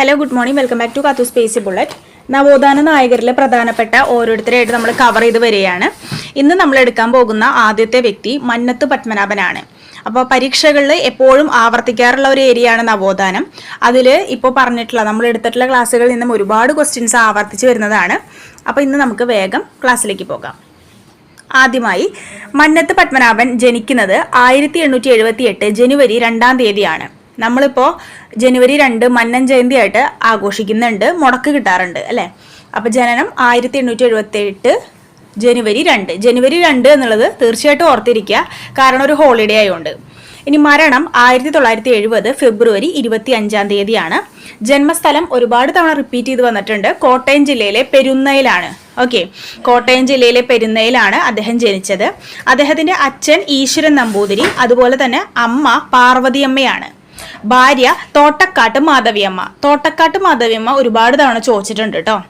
Hello good morning welcome back to കാത്തു space bullet നവോത്ഥാന നായകരിലെ പ്രധാനപ്പെട്ട ഓരോരുത്തരെയായിട്ട് നമ്മൾ കവർ ചെയ്ത് വരികയാണ്. ഇന്ന് നമ്മൾ എടുക്കാൻ പോകുന്ന ആദ്യത്തെ വ്യക്തി മന്നത്ത് പത്മനാഭനാണ്. അപ്പോൾ പരീക്ഷകളിൽ എപ്പോഴും ആവർത്തിക്കാറുള്ള ഒരു ഏരിയയാണ് നവോത്ഥാനം. അതിൽ ഇപ്പോൾ പറഞ്ഞിട്ടുള്ള നമ്മൾ എടുത്തിട്ടുള്ള ക്ലാസ്സുകളിൽ നിന്നും ഒരുപാട് ക്വസ്റ്റ്യൻസ് ആവർത്തിച്ച് വരുന്നതാണ്. അപ്പോൾ ഇന്ന് നമുക്ക് വേഗം ക്ലാസ്സിലേക്ക് പോകാം. ആദ്യമായി മന്നത്ത് പത്മനാഭൻ ജനിക്കുന്നത് ആയിരത്തി എണ്ണൂറ്റി എഴുപത്തി എട്ട് ജനുവരി രണ്ടാം തീയതിയാണ്. നമ്മളിപ്പോൾ ജനുവരി രണ്ട് മന്നൻ ജയന്തി ആയിട്ട് ആഘോഷിക്കുന്നുണ്ട് മുടക്ക് കിട്ടാറുണ്ട് അല്ലേ? അപ്പോൾ ജനനം ആയിരത്തി എണ്ണൂറ്റി എഴുപത്തി എട്ട് ജനുവരി രണ്ട്. ജനുവരി രണ്ട് എന്നുള്ളത് തീർച്ചയായിട്ടും ഓർത്തിരിക്കുക. കാരണം ഒരു ഹോളിഡേ ആയതുകൊണ്ട് ഇനി മരണം ആയിരത്തി തൊള്ളായിരത്തി എഴുപത് ഫെബ്രുവരി ഇരുപത്തി അഞ്ചാം തീയതിയാണ്. ജന്മസ്ഥലം ഒരുപാട് തവണ റിപ്പീറ്റ് ചെയ്ത് വന്നിട്ടുണ്ട്. കോട്ടയം ജില്ലയിലെ പെരുന്നയിലാണ്. ഓക്കെ കോട്ടയം ജില്ലയിലെ പെരുന്നയിലാണ് അദ്ദേഹം ജനിച്ചത്. അദ്ദേഹത്തിന്റെ അച്ഛൻ ഈശ്വരൻ നമ്പൂതിരി അതുപോലെ തന്നെ അമ്മ പാർവതിയമ്മയാണ്. ഭാര്യ തോട്ടക്കാട്ട് മാധവിയമ്മ. തോട്ടക്കാട്ട് മാധവിയമ്മ ഒരുപാട് തവണ ചോദിച്ചിട്ടുണ്ട് കേട്ടോ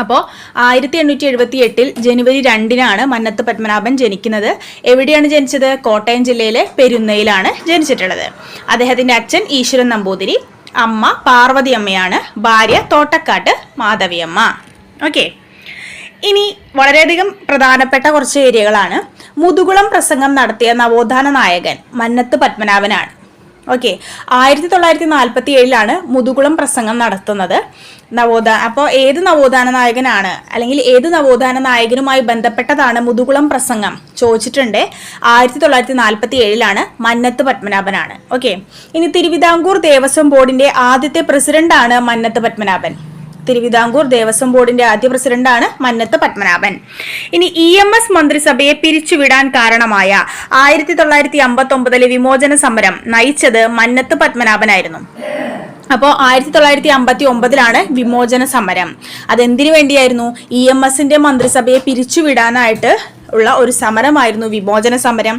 അപ്പോൾ ആയിരത്തി എണ്ണൂറ്റി എഴുപത്തി എട്ടിൽ ജനുവരി രണ്ടിനാണ് മന്നത്ത് പത്മനാഭൻ ജനിക്കുന്നത്. എവിടെയാണ് ജനിച്ചത്? കോട്ടയം ജില്ലയിലെ പെരുന്നയിലാണ് ജനിച്ചിട്ടുള്ളത്. അദ്ദേഹത്തിന്റെ അച്ഛൻ ഈശ്വരൻ നമ്പൂതിരി. അമ്മ പാർവതിയമ്മയാണ്. ഭാര്യ തോട്ടക്കാട്ട് മാധവിയമ്മ. ഓക്കെ. ഇനി വളരെയധികം പ്രധാനപ്പെട്ട കുറച്ച് ഏരിയകളാണ്. മുതുകുളം പ്രസംഗം നടത്തിയ നവോത്ഥാന നായകൻ മന്നത്ത് പത്മനാഭനാണ്. ഓക്കെ ആയിരത്തി തൊള്ളായിരത്തി നാൽപ്പത്തി ഏഴിലാണ് മുതുകുളം പ്രസംഗം നടത്തുന്നത്. നവോത്ഥാന അപ്പോൾ ഏത് നവോത്ഥാന നായകനാണ്? അല്ലെങ്കിൽ ഏത് നവോത്ഥാന നായകനുമായി ബന്ധപ്പെട്ടതാണ് മുതുകുളം പ്രസംഗം? ചോദിച്ചിട്ടുണ്ട്. ആയിരത്തി തൊള്ളായിരത്തി നാൽപ്പത്തി ഏഴിലാണ് മന്നത്ത് പത്മനാഭനാണ്. ഓക്കെ ഇനി തിരുവിതാംകൂർ ദേവസ്വം ബോർഡിന്റെ ആദ്യത്തെ പ്രസിഡന്റാണ് മന്നത്ത് പത്മനാഭൻ. തിരുവിതാംകൂർ ദേവസ്വം ബോർഡിന്റെ ആദ്യ പ്രസിഡന്റാണ് മന്നത്ത് പത്മനാഭൻ. ഇനി ഇ എം എസ് മന്ത്രിസഭയെ പിരിച്ചുവിടാൻ കാരണമായ ആയിരത്തി തൊള്ളായിരത്തി അമ്പത്തി ഒമ്പതിലെ വിമോചന സമരം നയിച്ചത് മന്നത്ത് പത്മനാഭനായിരുന്നു. അപ്പോൾ ആയിരത്തി തൊള്ളായിരത്തി അമ്പത്തി ഒമ്പതിലാണ് വിമോചന സമരം. അതെന്തിനു വേണ്ടിയായിരുന്നു? ഇ എം എസിന്റെ മന്ത്രിസഭയെ പിരിച്ചുവിടാനായിട്ട് ഉള്ള ഒരു സമരമായിരുന്നു വിമോചന സമരം.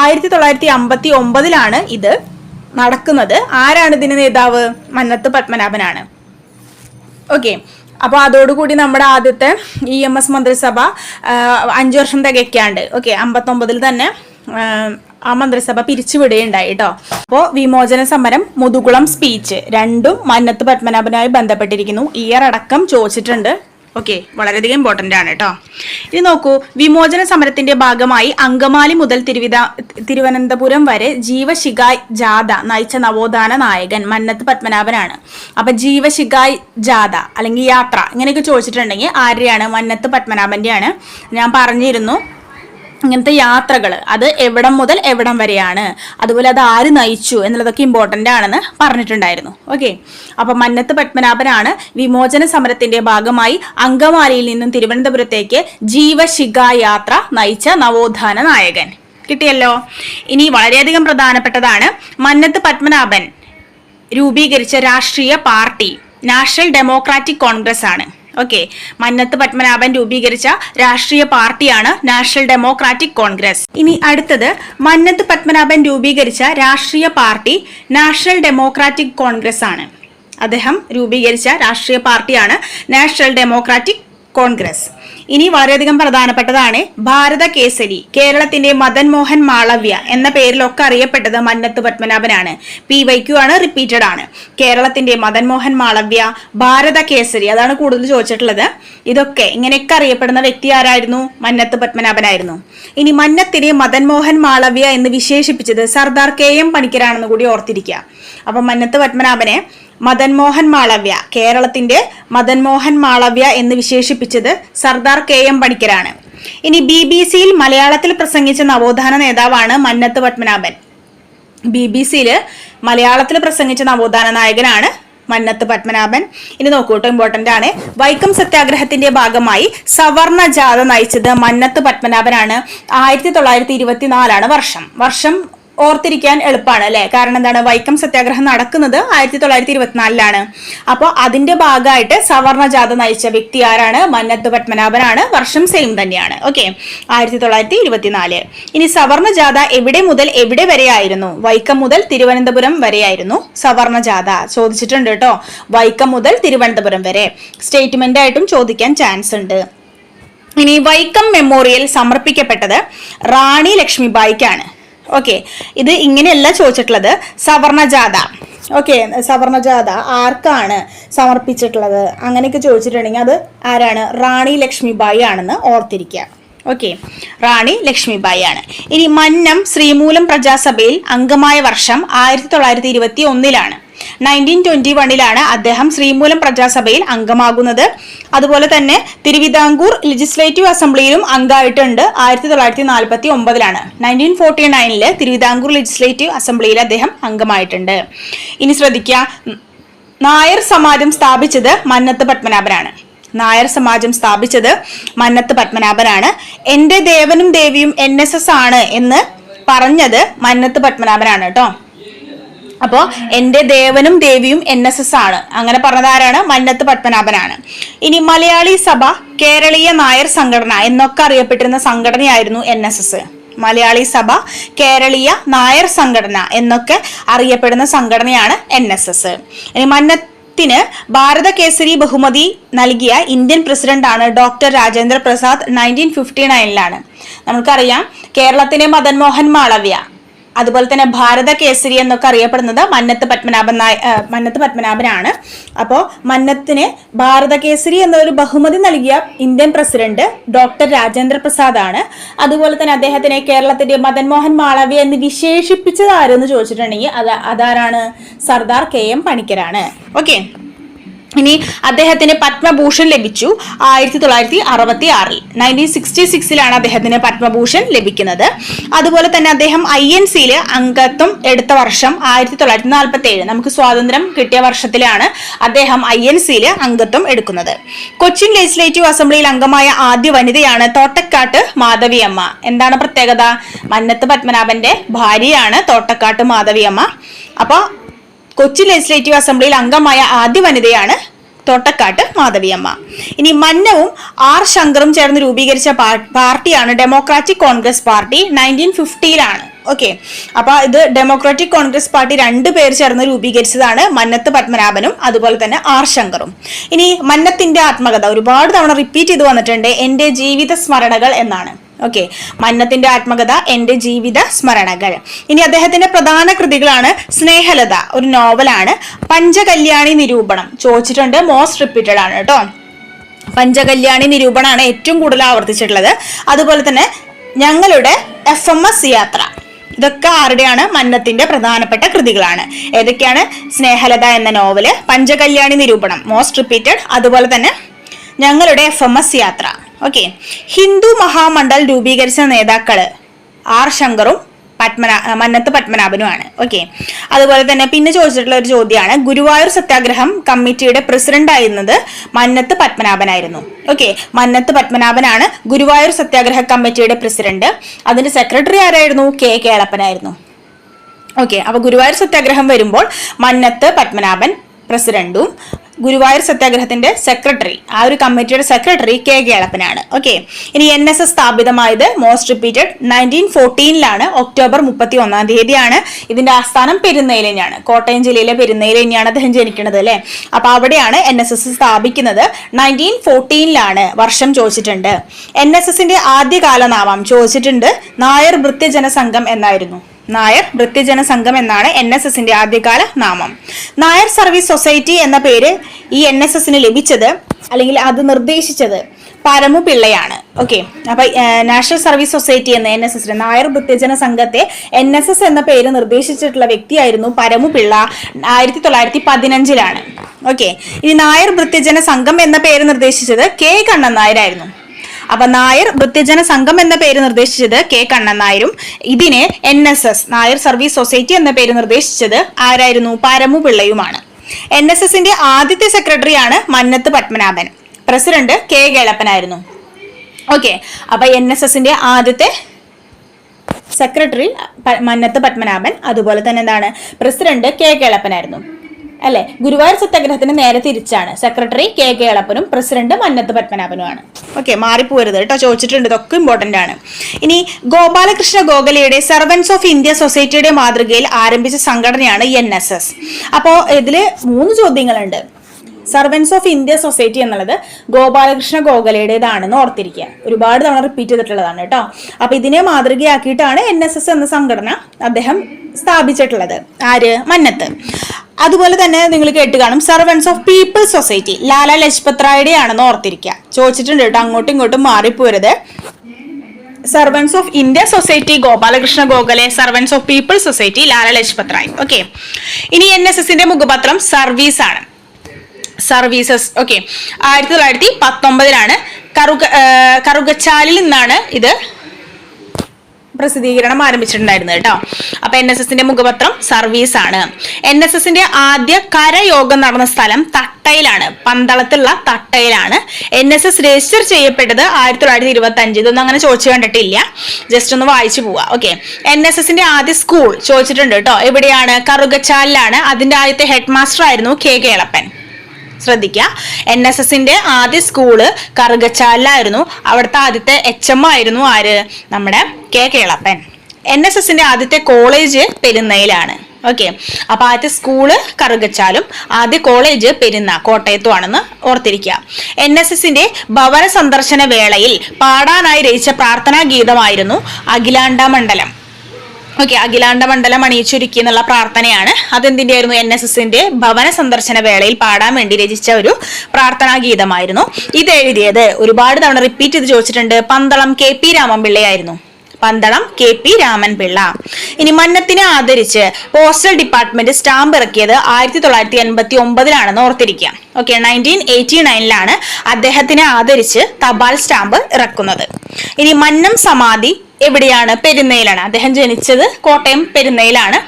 ആയിരത്തി തൊള്ളായിരത്തി അമ്പത്തി ഒമ്പതിലാണ് ഇത് നടക്കുന്നത്. ആരാണ് ഇതിന് നേതാവ്? മന്നത്ത് പത്മനാഭനാണ്. ഓക്കെ അപ്പോൾ അതോടുകൂടി നമ്മുടെ ആദ്യത്തെ ഇ എം എസ് മന്ത്രിസഭ അഞ്ച് വർഷം തികയ്ക്കാണ്ട്. ഓക്കെ അമ്പത്തൊമ്പതിൽ തന്നെ ആ, മന്ത്രിസഭ പിരിച്ചുവിടുകയുണ്ടായി കേട്ടോ അപ്പോൾ വിമോചന സമരം മുതുകുളം സ്പീച്ച് രണ്ടും മന്നത്ത് പത്മനാഭനുമായി ബന്ധപ്പെട്ടിരിക്കുന്നു. ഇയർ അടക്കം ചോദിച്ചിട്ടുണ്ട്. ഓക്കെ വളരെയധികം ഇമ്പോർട്ടന്റ് ആണ് കേട്ടോ ഇനി നോക്കൂ വിമോചന സമരത്തിന്റെ ഭാഗമായി അങ്കമാലി മുതൽ തിരുവിത തിരുവനന്തപുരം വരെ ജീവശിഖായ് ജാഥ നയിച്ച നവോത്ഥാന നായകൻ മന്നത്ത് പത്മനാഭനാണ്. അപ്പം ജീവശിഖായ് ജാഥ അല്ലെങ്കിൽ യാത്ര ഇങ്ങനെയൊക്കെ ചോദിച്ചിട്ടുണ്ടെങ്കിൽ ആരുടെയാണ് മന്നത്ത് പത്മനാഭന്റെയാണ് ഞാൻ പറഞ്ഞിരുന്നു ഇങ്ങനത്തെ യാത്രകൾ അത് എവിടം മുതൽ എവിടം വരെയാണ്. അതുപോലെ അത് ആര് നയിച്ചു എന്നുള്ളതൊക്കെ ഇമ്പോർട്ടന്റ് ആണെന്ന് പറഞ്ഞിട്ടുണ്ടായിരുന്നു. ഓക്കെ അപ്പം മന്നത്ത് പത്മനാഭനാണ് വിമോചന സമരത്തിന്റെ ഭാഗമായി അങ്കമാലിയിൽ നിന്നും തിരുവനന്തപുരത്തേക്ക് ജീവശിഖ യാത്ര നയിച്ച നവോത്ഥാന നായകൻ. കിട്ടിയല്ലോ? ഇനി വളരെയധികം പ്രധാനപ്പെട്ടതാണ് മന്നത്ത് പത്മനാഭൻ രൂപീകരിച്ച രാഷ്ട്രീയ പാർട്ടി നാഷണൽ ഡെമോക്രാറ്റിക് കോൺഗ്രസ് ആണ്. ഓക്കെ മന്നത്ത് പത്മനാഭൻ രൂപീകരിച്ച രാഷ്ട്രീയ പാർട്ടിയാണ് നാഷണൽ ഡെമോക്രാറ്റിക് കോൺഗ്രസ്. ഇനി അടുത്തത് മന്നത്ത് പത്മനാഭൻ രൂപീകരിച്ച രാഷ്ട്രീയ പാർട്ടി നാഷണൽ ഡെമോക്രാറ്റിക് കോൺഗ്രസ് ആണ്. അദ്ദേഹം രൂപീകരിച്ച രാഷ്ട്രീയ പാർട്ടിയാണ് നാഷണൽ ഡെമോക്രാറ്റിക് കോൺഗ്രസ്. ഇനി വളരെയധികം പ്രധാനപ്പെട്ടതാണ് ഭാരത കേസരി കേരളത്തിന്റെ മദൻ മോഹൻ മാളവ്യ എന്ന പേരിലൊക്കെ അറിയപ്പെട്ടത് മന്നത്ത് പത്മനാഭനാണ്. പി വൈക്യു ആണ് റിപ്പീറ്റഡ് ആണ്. കേരളത്തിന്റെ മദൻ മോഹൻ മാളവ്യ ഭാരത കേസരി അതാണ് കൂടുതൽ ചോദിച്ചിട്ടുള്ളത്. ഇതൊക്കെ ഇങ്ങനെയൊക്കെ അറിയപ്പെടുന്ന വ്യക്തി ആരായിരുന്നു? മന്നത്ത് പത്മനാഭനായിരുന്നു. ഇനി മന്നത്തിനെ മദൻ മോഹൻ മാളവ്യ എന്ന് വിശേഷിപ്പിച്ചത് സർദാർ കെ എം പണിക്കരാണെന്ന് കൂടി ഓർത്തിരിക്കുക. അപ്പൊ മന്നത്ത് പത്മനാഭനെ മദൻ മോഹൻ മാളവ്യ. കേരളത്തിന്റെ മദൻമോഹൻ മാളവ്യ എന്ന് വിശേഷിപ്പിച്ചത് സർദാർ കെ എം പണിക്കരാണ്. ഇനി ബി ബി സിയിൽ മലയാളത്തിൽ പ്രസംഗിച്ച നവോത്ഥാന നേതാവാണ് മന്നത്ത് പത്മനാഭൻ. ബി ബി സിയിൽ മലയാളത്തിൽ പ്രസംഗിച്ച നവോത്ഥാന നായകനാണ് മന്നത്ത് പത്മനാഭൻ. ഇനി നോക്കൂട്ടോ ഇമ്പോർട്ടന്റ് ആണ്. വൈക്കം സത്യാഗ്രഹത്തിന്റെ ഭാഗമായി സവർണ ജാഥ നയിച്ചത് മന്നത്ത് പത്മനാഭനാണ്. ആയിരത്തി തൊള്ളായിരത്തി ഇരുപത്തിനാലാണ് വർഷം. വർഷം ഓർത്തിരിക്കാൻ എളുപ്പമാണ് അല്ലെ? കാരണം എന്താണ്? വൈക്കം സത്യാഗ്രഹം നടക്കുന്നത് ആയിരത്തി തൊള്ളായിരത്തി ഇരുപത്തിനാലിലാണ് അപ്പോൾ അതിന്റെ ഭാഗമായിട്ട് സവർണ ജാഥ നയിച്ച വ്യക്തി ആരാണ്? മന്നത്ത് പത്മനാഭനാണ്. വർഷം സെയിം തന്നെയാണ്. ഓക്കെ? ആയിരത്തി തൊള്ളായിരത്തി ഇരുപത്തിനാല് ഇനി സവർണ ജാഥ എവിടെ മുതൽ എവിടെ വരെ ആയിരുന്നു വൈക്കം മുതൽ തിരുവനന്തപുരം വരെയായിരുന്നു സവർണ ജാഥ ചോദിച്ചിട്ടുണ്ട് കേട്ടോ. വൈക്കം മുതൽ തിരുവനന്തപുരം വരെ. സ്റ്റേറ്റ്മെന്റ് ആയിട്ടും ചോദിക്കാൻ ചാൻസ് ഉണ്ട്. ഇനി വൈക്കം മെമ്മോറിയൽ സമർപ്പിക്കപ്പെട്ടത് റാണി ലക്ഷ്മിബായിക്കാണ് ഓക്കെ ഇത് ഇങ്ങനെയല്ല ചോദിച്ചിട്ടുള്ളത്. സവർണ ജാഥ ഓക്കെ സവർണജാഥ ആർക്കാണ് സമർപ്പിച്ചിട്ടുള്ളത്? അങ്ങനെയൊക്കെ ചോദിച്ചിട്ടുണ്ടെങ്കിൽ അത് ആരാണ്? റാണി ലക്ഷ്മിബായി ആണെന്ന് ഓർത്തിരിക്കുക. ഓക്കെ റാണി ലക്ഷ്മിബായി ആണ്. ഇനി മന്നം ശ്രീമൂലം പ്രജാസഭയിൽ അംഗമായ വർഷം ആയിരത്തി തൊള്ളായിരത്തി ഇരുപത്തി ഒന്നിലാണ്. നയന്റീൻ ട്വന്റി വണ്ണിലാണ് അദ്ദേഹം ശ്രീമൂലം പ്രജാസഭയിൽ അംഗമാകുന്നത്. അതുപോലെ തന്നെ തിരുവിതാംകൂർ ലെജിസ്ലേറ്റീവ് അസംബ്ലിയിലും അംഗമായിട്ടുണ്ട്. ആയിരത്തി തൊള്ളായിരത്തി നാൽപ്പത്തി ഒമ്പതിലാണ് നയന്റീൻ ഫോർട്ടി നയനിൽ തിരുവിതാംകൂർ ലെജിസ്ലേറ്റീവ് അസംബ്ലിയിൽ അദ്ദേഹം അംഗമായിട്ടുണ്ട്. ഇനി ശ്രദ്ധിക്കുക നായർ സമാജം സ്ഥാപിച്ചത് മന്നത്ത് പത്മനാഭനാണ്. നായർ സമാജം സ്ഥാപിച്ചത് മന്നത്ത് പത്മനാഭനാണ്. എന്റെ ദേവനും ദേവിയും എൻ ആണ് എന്ന് പറഞ്ഞത് മന്നത്ത് പത്മനാഭനാണ് കേട്ടോ. അപ്പോ എന്റെ ദേവനും ദേവിയും എൻ എസ് എസ് ആണ്. അങ്ങനെ പറഞ്ഞതാരാണ് മന്നത്ത് പത്മനാഭനാണ്. ഇനി മലയാളി സഭ കേരളീയ നായർ സംഘടന എന്നൊക്കെ അറിയപ്പെട്ടിരുന്ന സംഘടനയായിരുന്നു N S S. Malayali Sabha Keraleeya Nair സംഘടന എന്നൊക്കെ അറിയപ്പെടുന്ന സംഘടനയാണ് എൻ എസ് എസ്. ഇനി മന്നത്തിന് ഭാരത കേസരി ബഹുമതി നൽകിയ ഇന്ത്യൻ പ്രസിഡന്റാണ് doctor Rajendra Prasad nineteen fifty നയനിലാണ്. നമുക്കറിയാം കേരളത്തിലെ മദൻ മോഹൻ മാളവ്യ. അതുപോലെ തന്നെ ഭാരത കേസരി എന്നൊക്കെ അറിയപ്പെടുന്നത് മന്നത്ത് പത്മനാഭൻ നായ മന്നത്ത് പത്മനാഭനാണ്. അപ്പോൾ മന്നത്തിന് ഭാരത കേസരി എന്നൊരു ബഹുമതി നൽകിയ Indian president doctor Rajendra Prasad ആണ് അതുപോലെ തന്നെ അദ്ദേഹത്തിനെ കേരളത്തിന്റെ മദൻ മോഹൻ മാളവ്യ എന്ന് വിശേഷിപ്പിച്ചത് ആരെന്ന് ചോദിച്ചിട്ടുണ്ടെങ്കിൽ അത് അതാരാണ്? സർദാർ കെ എം പണിക്കരാണ്. ഓക്കെ. ഇനി അദ്ദേഹത്തിന് പത്മഭൂഷൺ ലഭിച്ചു ആയിരത്തി തൊള്ളായിരത്തി അറുപത്തി ആറിൽ നയന്റീൻ സിക്സ്റ്റി സിക്സിലാണ് അദ്ദേഹത്തിന് പത്മഭൂഷൺ ലഭിക്കുന്നത്. അതുപോലെ തന്നെ അദ്ദേഹം ഐ എൻ സിയിൽ അംഗത്വം എടുത്ത വർഷം ആയിരത്തി തൊള്ളായിരത്തി നാൽപ്പത്തി ഏഴ് നമുക്ക് സ്വാതന്ത്ര്യം കിട്ടിയ വർഷത്തിലാണ് അദ്ദേഹം ഐ എൻ സിയിൽ അംഗത്വം എടുക്കുന്നത്. കൊച്ചിൻ ലെജിസ്ലേറ്റീവ് അസംബ്ലിയിൽ അംഗമായ ആദ്യ വനിതയാണ് തോട്ടക്കാട്ട് മാധവിയമ്മ. എന്താണ് പ്രത്യേകത? മന്നത്ത് പത്മനാഭന്റെ ഭാര്യയാണ് തോട്ടക്കാട്ട് മാധവിയമ്മ. അപ്പോൾ കൊച്ചി ലെജിസ്ലേറ്റീവ് അസംബ്ലിയിൽ അംഗമായ ആദ്യ വനിതയാണ് തോട്ടക്കാട്ട് മാധവിയമ്മ. ഇനി മന്നവും ആർ ശങ്കറും ചേർന്ന് രൂപീകരിച്ച പാർട്ടിയാണ് ഡെമോക്രാറ്റിക് കോൺഗ്രസ് പാർട്ടി നയന്റീൻ ഫിഫ്റ്റിയിലാണ് ഓക്കെ അപ്പൊ ഇത് ഡെമോക്രാറ്റിക് കോൺഗ്രസ് പാർട്ടി രണ്ടു പേർ ചേർന്ന് രൂപീകരിച്ചതാണ് മന്നത്ത് പത്മനാഭനും അതുപോലെ തന്നെ ആർ ശങ്കറും. ഇനി മന്നത്തിന്റെ ആത്മകഥ ഒരുപാട് തവണ റിപ്പീറ്റ് ചെയ്ത് വന്നിട്ടുണ്ട് എന്റെ ജീവിത സ്മരണകൾ എന്നാണ്. ഓക്കെ മന്നത്തിന്റെ ആത്മകഥ എന്റെ ജീവിത സ്മരണകൾ. ഇനി അദ്ദേഹത്തിന്റെ പ്രധാന കൃതികളാണ് സ്നേഹലത ഒരു നോവലാണ്. പഞ്ചകല്യാണി നിരൂപണം. ചോദിച്ചിട്ടുണ്ട് മോസ്റ്റ് റിപ്പീറ്റഡ് ആണ് കേട്ടോ. പഞ്ചകല്യാണി നിരൂപണമാണ് ഏറ്റവും കൂടുതൽ ആവർത്തിച്ചിട്ടുള്ളത്. അതുപോലെ തന്നെ ഞങ്ങളുടെ എഫ് എം എസ് യാത്ര. ഇതൊക്കെ ആരുടെയാണ്? മന്നത്തിന്റെ പ്രധാനപ്പെട്ട കൃതികളാണ്. ഏതൊക്കെയാണ്? സ്നേഹലത എന്ന നോവൽ പഞ്ചകല്യാണി നിരൂപണം മോസ്റ്റ് റിപ്പീറ്റഡ് അതുപോലെ തന്നെ ഞങ്ങളുടെ എഫ് എം എസ് യാത്ര. ഓക്കെ ഹിന്ദു മഹാമണ്ഡൽ രൂപീകരിച്ച നേതാക്കൾ ആർ ശങ്കറും പത്മനാ മന്നത്ത് പത്മനാഭനുമാണ്. ഓക്കെ അതുപോലെ തന്നെ പിന്നെ ചോദിച്ചിട്ടുള്ള ഒരു ചോദ്യമാണ്. ഗുരുവായൂർ സത്യാഗ്രഹം കമ്മിറ്റിയുടെ പ്രസിഡന്റ് ആയിരുന്നത് മന്നത്ത് പത്മനാഭനായിരുന്നു. ഓക്കെ മന്നത്ത് പത്മനാഭനാണ് ഗുരുവായൂർ സത്യാഗ്രഹ കമ്മിറ്റിയുടെ പ്രസിഡന്റ്. അതിന്റെ സെക്രട്ടറി ആരായിരുന്നു? കെ കേളപ്പനായിരുന്നു. ഓക്കെ അപ്പൊ ഗുരുവായൂർ സത്യാഗ്രഹം വരുമ്പോൾ മന്നത്ത് പത്മനാഭൻ പ്രസിഡന്റും ഗുരുവായൂർ സത്യാഗ്രഹത്തിന്റെ സെക്രട്ടറി ആ ഒരു കമ്മിറ്റിയുടെ സെക്രട്ടറി കെ കേളപ്പനാണ്. ഓക്കെ ഇനി എൻ എസ് എസ് സ്ഥാപിതമായത് മോസ്റ്റ് റിപ്പീറ്റഡ് നയന്റീൻ ഫോർട്ടീനിലാണ് ഒക്ടോബർ മുപ്പത്തി ഒന്നാം തീയതിയാണ്. ഇതിന്റെ ആസ്ഥാനം പെരുന്നയിലെന്നെയാണ് കോട്ടയം ജില്ലയിലെ പെരുന്നയിലെന്നെയാണ് അദ്ദേഹം ജനിക്കുന്നത് അല്ലെ? അപ്പൊ അവിടെയാണ് എൻ എസ് എസ് സ്ഥാപിക്കുന്നത്. നയന്റീൻ ഫോർട്ടീനിലാണ് വർഷം ചോദിച്ചിട്ടുണ്ട്. എൻ എസ് എസിന്റെ ആദ്യകാല നാമം ചോദിച്ചിട്ടുണ്ട് നായർ വൃത്യജന സംഘം എന്നായിരുന്നു. നായർ വൃത്യജന സംഘം എന്നാണ് എൻ എസ് എസിന്റെ ആദ്യകാല നാമം. നായർ സർവീസ് സൊസൈറ്റി എന്ന പേര് ഈ എൻ എസ് എസിന് ലഭിച്ചത് അല്ലെങ്കിൽ അത് നിർദ്ദേശിച്ചത് പരമു പിള്ളയാണ്. ഓക്കെ. അപ്പൊ നാഷണൽ സർവീസ് സൊസൈറ്റി എന്ന എൻ എസ് എസിന് നായർ വൃത്യജന സംഘത്തെ എൻ എസ് എസ് എന്ന പേര് നിർദ്ദേശിച്ചിട്ടുള്ള വ്യക്തിയായിരുന്നു പരമു പിള്ള ആയിരത്തി തൊള്ളായിരത്തി പതിനഞ്ചിലാണ് ഓക്കെ. ഇനി നായർ വൃത്യജന സംഘം എന്ന പേര് നിർദ്ദേശിച്ചത് കെ കണ്ണൻ നായരായിരുന്നു. അപ്പൊ നായർ വൃത്യജന സംഘം എന്ന പേര് നിർദ്ദേശിച്ചത് കെ കണ്ണൻ നായരും ഇതിനെ N S S Nair service society എന്ന പേര് നിർദ്ദേശിച്ചത് ആരായിരുന്നു? പരമു പിള്ളയുമാണ്. എൻ എസ് എസിന്റെ ആദ്യത്തെ സെക്രട്ടറിയാണ് മന്നത്ത് പത്മനാഭൻ. പ്രസിഡന്റ് കെ കേളപ്പനായിരുന്നു. ഓക്കെ അപ്പൊ എൻ എസ് എസിന്റെ ആദ്യത്തെ സെക്രട്ടറി മന്നത്ത് പത്മനാഭൻ അതുപോലെ തന്നെ എന്താണ്? പ്രസിഡന്റ് കെ കേളപ്പനായിരുന്നു. അല്ലെ? ഗുരുവായൂർ സത്യാഗ്രഹത്തിന് നേരെ തിരിച്ചാണ്. സെക്രട്ടറി കെ കെ എളപ്പനും പ്രസിഡന്റ് മന്നത്ത് പത്മനാഭനുമാണ്. ഓക്കെ മാറിപ്പോരുത് കേട്ടോ. ചോദിച്ചിട്ടുണ്ട്. ഇതൊക്കെ ഇമ്പോർട്ടന്റ് ആണ്. ഇനി ഗോപാലകൃഷ്ണ ഗോഖലയുടെ സെർവൻസ് ഓഫ് ഇന്ത്യ സൊസൈറ്റിയുടെ മാതൃകയിൽ ആരംഭിച്ച സംഘടനയാണ് എൻ എസ് എസ് അപ്പോ ഇതിൽ മൂന്ന് ചോദ്യങ്ങളുണ്ട്. സർവൻസ് ഓഫ് ഇന്ത്യ സൊസൈറ്റി എന്നുള്ളത് ഗോപാലകൃഷ്ണ ഗോഖലയുടേതാണെന്ന് ഓർത്തിരിക്കുക. ഒരുപാട് തവണ റിപ്പീറ്റ് ചെയ്തിട്ടുള്ളതാണ് കേട്ടോ. അപ്പൊ ഇതിനെ മാതൃകയാക്കിയിട്ടാണ് എൻ എസ് എസ് എന്ന സംഘടന അദ്ദേഹം സ്ഥാപിച്ചിട്ടുള്ളത്. ആര്? മന്നത്ത്. അതുപോലെ തന്നെ നിങ്ങൾ കേട്ട് കാണും servants of people society Lala Lajpat റായുടെ ആണെന്ന് ഓർത്തിരിക്കുക. ചോദിച്ചിട്ടുണ്ട് കേട്ടോ അങ്ങോട്ടും ഇങ്ങോട്ടും മാറിപ്പോരുത്. Servants of India society Gopalakrishna Gokhale servants of people society Lala Lajpat Rai okay ഇനി എൻ എസ് എസിന്റെ മുഖപത്രം സർവീസ് ആണ്. സർവീസസ്. ഓക്കെ ആയിരത്തി തൊള്ളായിരത്തി പത്തൊമ്പതിലാണ് കറുക കറുകച്ചാലിൽ നിന്നാണ് ഇത് പ്രസിദ്ധീകരണം ആരംഭിച്ചിട്ടുണ്ടായിരുന്നത് കേട്ടോ. അപ്പൊ എൻ എസ് എസിന്റെ മുഖപത്രം സർവീസ് ആണ് എൻ എസ് എസിന്റെ ആദ്യ കരയോഗം നടന്ന സ്ഥലം തട്ടയിലാണ്. പന്തളത്തുള്ള തട്ടയിലാണ്. എൻ എസ് എസ് രജിസ്റ്റർ ചെയ്യപ്പെട്ടത് ആയിരത്തി തൊള്ളായിരത്തി ഇരുപത്തി അഞ്ച് ഇതൊന്നും അങ്ങനെ ചോദിച്ചു കണ്ടിട്ടില്ല. ജസ്റ്റ് ഒന്ന് വായിച്ചു പോവാ. ഓക്കെ എൻ എസ് എസിന്റെ ആദ്യ സ്കൂൾ ചോദിച്ചിട്ടുണ്ട് കേട്ടോ. എവിടെയാണ്? കറുകച്ചാലിലാണ്. അതിന്റെ ആദ്യത്തെ ഹെഡ് മാസ്റ്റർ ആയിരുന്നു കെ. കേളപ്പൻ. ശ്രദ്ധിക്കുക. എൻ എസ് എസിന്റെ ആദ്യ സ്കൂൾ കറുകച്ചാലിലായിരുന്നു. അവിടുത്തെ ആദ്യത്തെ എച്ച് എം ആയിരുന്നു ആര്? നമ്മുടെ കെ കേളപ്പൻ. എൻ എസ് എസിന്റെ ആദ്യത്തെ കോളേജ് പെരുന്നയിലാണ്. ഓക്കെ അപ്പൊ ആദ്യത്തെ സ്കൂൾ കറുകച്ചാലും ആദ്യ കോളേജ് പെരുന്ന കോട്ടയത്തുമാണെന്ന് ഓർത്തിരിക്കുക. എൻ എസ് എസിന്റെ ഭവന സന്ദർശന വേളയിൽ പാടാനായി രചിച്ച പ്രാർത്ഥനാ ഗീതമായിരുന്നു അഖിലാണ്ട മണ്ഡലം. ഓക്കെ അഖിലാണ്ട മണ്ഡലം അണിയിച്ചൊരുക്കി എന്നുള്ള പ്രാർത്ഥനയാണ്. അതെന്തിന്റെ ആയിരുന്നു എൻ എസ് എസിന്റെ ഭവന സന്ദർശന വേളയിൽ പാടാൻ വേണ്ടി രചിച്ച ഒരു പ്രാർത്ഥനാ ഗീതമായിരുന്നു. ഇത് എഴുതിയത് ഒരുപാട് തവണ റിപ്പീറ്റ് ചെയ്ത് ചോദിച്ചിട്ടുണ്ട്. പന്തളം കെ പി രാമൻപിള്ളയായിരുന്നു. Pandalam K P Raman Pillai. ഇനി മന്നത്തിനെ ആദരിച്ച് പോസ്റ്റൽ ഡിപ്പാർട്ട്മെന്റ് സ്റ്റാമ്പ് ഇറക്കിയത് ആയിരത്തി തൊള്ളായിരത്തി എൺപത്തി ഒമ്പതിലാണെന്ന് ഓർത്തിരിക്കുക. ഓക്കെ നയന്റീൻ എയ്റ്റി നയനിലാണ് അദ്ദേഹത്തിനെ ആദരിച്ച് തപാൽ സ്റ്റാമ്പ് ഇറക്കുന്നത്. ഇനി മന്നം സമാധി എവിടെയാണ്? പെരുന്നയിലാണ്. അദ്ദേഹം ജനിച്ചത് കോട്ടയം പെരുന്നയിലാണ്.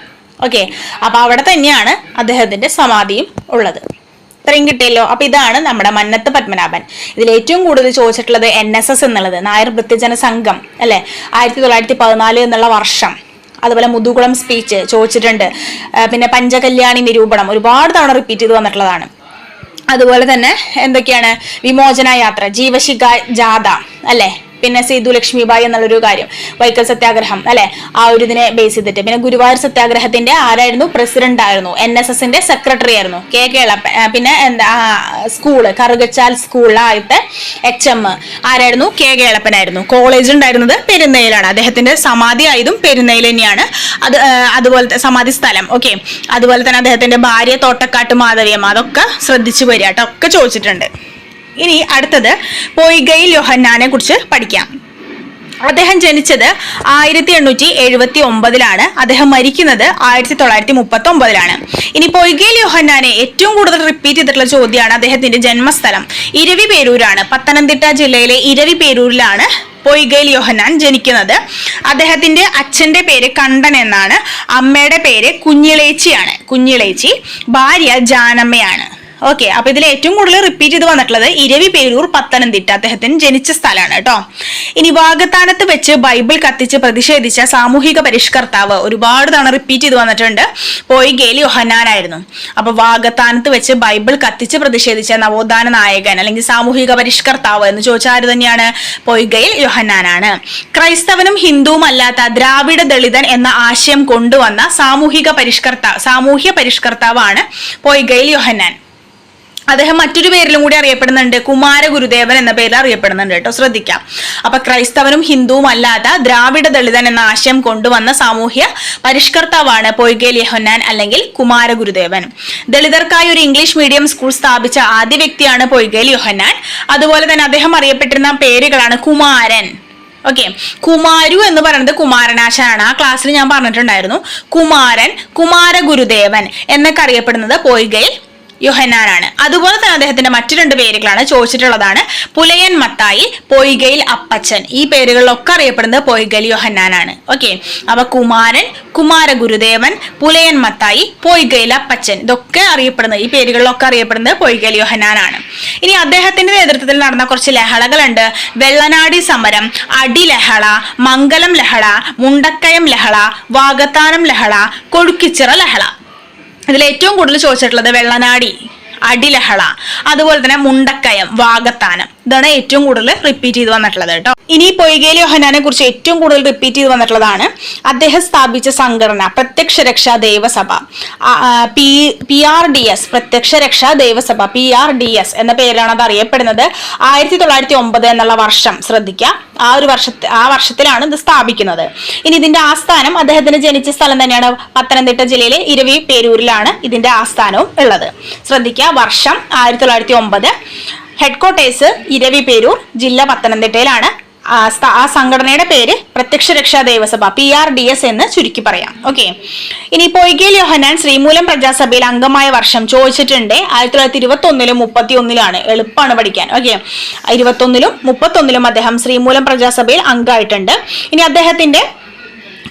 ഓക്കെ അപ്പൊ അവിടെ തന്നെയാണ് അദ്ദേഹത്തിന്റെ സമാധിയും ഉള്ളത്. ഇത്രയും കിട്ടിയല്ലോ. അപ്പൊ ഇതാണ് നമ്മുടെ മന്നത്ത് പത്മനാഭൻ. ഇതിൽ ഏറ്റവും കൂടുതൽ ചോദിച്ചിട്ടുള്ളത് എൻ എസ് എസ് എന്നുള്ളത് നായർ വൃത്തിജന സംഘം അല്ലെ? ആയിരത്തി തൊള്ളായിരത്തി പതിനാല് എന്നുള്ള വർഷം. അതുപോലെ മുതുകുളം സ്പീച്ച് ചോദിച്ചിട്ടുണ്ട്. പിന്നെ പഞ്ചകല്യാണി നിരൂപണം ഒരുപാട് തവണ റിപ്പീറ്റ് ചെയ്ത് വന്നിട്ടുള്ളതാണ്. അതുപോലെ തന്നെ എന്തൊക്കെയാണ്? വിമോചന യാത്ര ജീവശിഖ ജാഥ അല്ലെ? പിന്നെ സേതു ലക്ഷ്മിബായി എന്നുള്ളൊരു കാര്യം വൈക്കൽ സത്യാഗ്രഹം അല്ലെ? ആ ഒരു ഇതിനെ ബേസ് ചെയ്തിട്ട്. പിന്നെ ഗുരുവായൂർ സത്യാഗ്രഹത്തിന്റെ ആരായിരുന്നു? പ്രസിഡന്റ് ആയിരുന്നു. എൻ എസ് എസിന്റെ സെക്രട്ടറി ആയിരുന്നു. കെ കേളപ്പൻ പിന്നെ എന്താ സ്കൂൾ കറുകച്ചാൽ സ്കൂളിലായിട്ട് എച്ച് എം ആരായിരുന്നു? കെ കേളപ്പനായിരുന്നു കോളേജ് ഉണ്ടായിരുന്നത് പെരുന്നയിലാണ്. അദ്ദേഹത്തിന്റെ സമാധി ആയതും പെരുന്നയിൽ തന്നെയാണ്. അത് അതുപോലത്തെ സമാധി സ്ഥലം. ഓക്കെ അതുപോലെ തന്നെ അദ്ദേഹത്തിന്റെ ഭാര്യ തോട്ടക്കാട്ട് മാധവിയമ്മ. അതൊക്കെ ശ്രദ്ധിച്ചു വരിക ഒക്കെ ചോദിച്ചിട്ടുണ്ട്. ഇനി അടുത്തത് പോയിഗയിൽ യോഹന്നാനെ കുറിച്ച് പഠിക്കാം. അദ്ദേഹം ജനിച്ചത് ആയിരത്തി എണ്ണൂറ്റി എഴുപത്തി ഒമ്പതിലാണ് അദ്ദേഹം മരിക്കുന്നത് ആയിരത്തി തൊള്ളായിരത്തി മുപ്പത്തി ഒമ്പതിലാണ് ഇനി പൊയ്കയിൽ യോഹന്നാനെ ഏറ്റവും കൂടുതൽ റിപ്പീറ്റ് ചെയ്തിട്ടുള്ള ചോദ്യമാണ് അദ്ദേഹത്തിന്റെ ജന്മസ്ഥലം. ഇരവി പേരൂരാണ്. പത്തനംതിട്ട ജില്ലയിലെ ഇരവി പേരൂരിലാണ് പൊയ്കയിൽ യോഹന്നാൻ ജനിക്കുന്നത്. അദ്ദേഹത്തിന്റെ അച്ഛന്റെ പേര് കണ്ടൻ എന്നാണ്. അമ്മയുടെ പേര് കുഞ്ഞിളേച്ചിയാണ്. കുഞ്ഞിളേച്ചി ഭാര്യ ജാനമ്മയാണ്. ഓക്കെ അപ്പൊ ഇതിൽ ഏറ്റവും കൂടുതൽ റിപ്പീറ്റ് ചെയ്ത് വന്നിട്ടുള്ളത് ഇരവി പേരൂർ പത്തനംതിട്ട. അദ്ദേഹത്തിന് ജനിച്ച സ്ഥലമാണ് കേട്ടോ. ഇനി വാഗത്താനത്ത് വെച്ച് ബൈബിൾ കത്തിച്ച് പ്രതിഷേധിച്ച സാമൂഹിക പരിഷ്കർത്താവ് ഒരുപാട് തവണ റിപ്പീറ്റ് ചെയ്ത് വന്നിട്ടുണ്ട്. പോയി ഗേലി യോഹന്നാനായിരുന്നു. അപ്പൊ വാഗത്താനത്ത് വെച്ച് ബൈബിൾ കത്തിച്ച് പ്രതിഷേധിച്ച നവോത്ഥാന നായകൻ അല്ലെങ്കിൽ സാമൂഹിക പരിഷ്കർത്താവ് എന്ന് ചോദിച്ചാൽ ആര് തന്നെയാണ്? പൊയ്കയിൽ യോഹന്നാനാണ്. ക്രൈസ്തവനും ഹിന്ദുവും അല്ലാത്ത ദ്രാവിഡ ദളിതൻ എന്ന ആശയം കൊണ്ടുവന്ന സാമൂഹിക പരിഷ്കർത്താവ് സാമൂഹ്യ പരിഷ്കർത്താവാണ് പൊയ്കയിൽ യോഹന്നാൻ. അദ്ദേഹം മറ്റൊരു പേരിലും കൂടി അറിയപ്പെടുന്നുണ്ട്. കുമാര ഗുരുദേവൻ എന്ന പേരിൽ അറിയപ്പെടുന്നുണ്ട് കേട്ടോ. ശ്രദ്ധിക്കാം. അപ്പൊ ക്രൈസ്തവനും ഹിന്ദുവും അല്ലാത്ത ദ്രാവിഡ ദളിതൻ എന്ന ആശയം കൊണ്ടുവന്ന സാമൂഹ്യ പരിഷ്കർത്താവാണ് പൊയ്കേൽ യഹൊന്നാൻ അല്ലെങ്കിൽ കുമാര ഗുരുദേവൻ. ദളിതർക്കായി ഒരു ഇംഗ്ലീഷ് മീഡിയം സ്കൂൾ സ്ഥാപിച്ച ആദ്യ വ്യക്തിയാണ് പൊയ്കേൽ യോഹന്നാൻ. അതുപോലെ തന്നെ അദ്ദേഹം അറിയപ്പെട്ടിരുന്ന പേരുകളാണ് കുമാരൻ. ഓക്കെ. കുമാരു എന്ന് പറയുന്നത് കുമാരനാശാനാണ്. ആ ക്ലാസ്സിൽ ഞാൻ പറഞ്ഞിട്ടുണ്ടായിരുന്നു. കുമാരൻ കുമാര ഗുരുദേവൻ എന്നൊക്കെ അറിയപ്പെടുന്നത് പൊയ്കയിൽ യോഹന്നാനാണ്. അതുപോലെ തന്നെ അദ്ദേഹത്തിന്റെ മറ്റു രണ്ട് പേരുകളാണ് ചോദിച്ചിട്ടുള്ളതാണ്. പുലയൻ മത്തായി പൊയ്കയിൽ അപ്പച്ചൻ. ഈ പേരുകളിലൊക്കെ അറിയപ്പെടുന്നത് പൊയ്കൽ യോഹന്നാനാണ്. ഓക്കെ അപ്പൊ കുമാരൻ കുമാര ഗുരുദേവൻ പുലയൻ മത്തായി പൊയ്കയിൽ അപ്പച്ചൻ. ഇതൊക്കെ അറിയപ്പെടുന്നത് ഈ പേരുകളിലൊക്കെ അറിയപ്പെടുന്നത് പൊയ്കൽ യോഹന്നാനാണ്. ഇനി അദ്ദേഹത്തിന്റെ നേതൃത്വത്തിൽ നടന്ന കുറച്ച് ലഹളകളുണ്ട്. വെള്ളനാടി സമരം അടി ലഹള മംഗലം ലഹള മുണ്ടക്കയം ലഹള വാഗത്താനം ലഹള കൊഴുക്കിച്ചിറ ലഹള. ഇതിൽ ഏറ്റവും കൂടുതൽ ചോദിച്ചിട്ടുള്ളത് വെള്ളനാടി അടിലഹള അതുപോലെ തന്നെ മുണ്ടക്കയം വാഗത്താനം. ഇതാണ് ഏറ്റവും കൂടുതൽ റിപ്പീറ്റ് ചെയ്ത് വന്നിട്ടുള്ളത് കേട്ടോ. ഇനി പൊയ്കേലി യോഹനാനെ കുറിച്ച് ഏറ്റവും കൂടുതൽ റിപ്പീറ്റ് ചെയ്ത് വന്നിട്ടുള്ളതാണ്. അദ്ദേഹം സ്ഥാപിച്ച സംഘടന Prathyaksha Raksha Devasabha P R D S Prathyaksha Raksha Devasabha P R D S എന്ന പേരിലാണ് അത് അറിയപ്പെടുന്നത്. ആയിരത്തി തൊള്ളായിരത്തി ഒമ്പത് എന്നുള്ള വർഷം ശ്രദ്ധിക്കുക ആ ഒരു വർഷത്തെ ആ വർഷത്തിലാണ് ഇത് സ്ഥാപിക്കുന്നത്. ഇനി ഇതിന്റെ ആസ്ഥാനം അദ്ദേഹത്തിന് ജനിച്ച സ്ഥലം തന്നെയാണ് പത്തനംതിട്ട ജില്ലയിലെ ഇരവി പേരൂരിലാണ് ഇതിന്റെ ആസ്ഥാനവും ഉള്ളത്. ശ്രദ്ധിക്കുക വർഷം ആയിരത്തി തൊള്ളായിരത്തി ഒമ്പത് ഹെഡ്ക്വാർട്ടേഴ്സ് ഇരവിപേരൂർ ജില്ല പത്തനംതിട്ടയിലാണ്. ആ സംഘടനയുടെ പേര് Prathyaksha Raksha Devasabha P R D S എന്ന് ചുരുക്കി പറയാം. ഓക്കെ. ഇനി പൊയ്കേൽ യോഹനാൻ ശ്രീമൂലം പ്രജാസഭയിൽ അംഗമായ വർഷം ചോദിച്ചിട്ടുണ്ട്. ആയിരത്തി തൊള്ളായിരത്തി ഇരുപത്തി ഒന്നിലും മുപ്പത്തി ഒന്നിലാണ് എളുപ്പമാണ് പഠിക്കാൻ. ഓക്കെ. ഇരുപത്തൊന്നിലും മുപ്പത്തൊന്നിലും അദ്ദേഹം ശ്രീമൂലം പ്രജാസഭയിൽ അംഗമായിട്ടുണ്ട്. ഇനി അദ്ദേഹത്തിന്റെ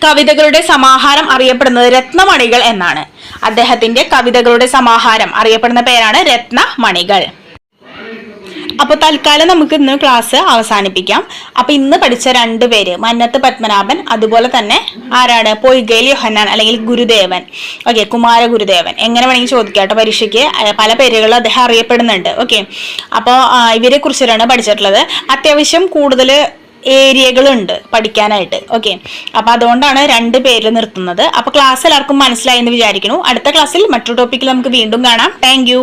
കവിതകളുടെ സമാഹാരം അറിയപ്പെടുന്നത് രത്നമണികൾ എന്നാണ്. അദ്ദേഹത്തിന്റെ കവിതകളുടെ സമാഹാരം അറിയപ്പെടുന്ന പേരാണ് രത്നമണികൾ. അപ്പൊ തൽക്കാലം നമുക്ക് ഇന്ന് ക്ലാസ് അവസാനിപ്പിക്കാം. അപ്പൊ ഇന്ന് പഠിച്ച രണ്ട് പേര് മന്നത്ത് പത്മനാഭൻ അതുപോലെ തന്നെ ആരാണ്? പൊയ്കേൽ യോഹന്നാൻ അല്ലെങ്കിൽ ഗുരുദേവൻ. ഓക്കെ കുമാര ഗുരുദേവൻ. എങ്ങനെ വേണമെങ്കിൽ ചോദിക്കാം കേട്ടോ പരീക്ഷയ്ക്ക്. പല പേരുകളിൽ അദ്ദേഹം അറിയപ്പെടുന്നുണ്ട്. ഓക്കെ അപ്പോൾ ഇവരെ കുറിച്ചിട്ടാണ് പഠിച്ചിട്ടുള്ളത്. അത്യാവശ്യം കൂടുതൽ ഏരിയകളുണ്ട് പഠിക്കാനായിട്ട്. ഓക്കെ അപ്പൊ അതുകൊണ്ടാണ് രണ്ട് പേര് നിർത്തുന്നത്. അപ്പൊ ക്ലാസ് എല്ലാവർക്കും മനസ്സിലായി എന്ന് വിചാരിക്കുന്നു. അടുത്ത ക്ലാസ്സിൽ മറ്റൊരു ടോപ്പിക്കിൽ നമുക്ക് വീണ്ടും കാണാം. താങ്ക്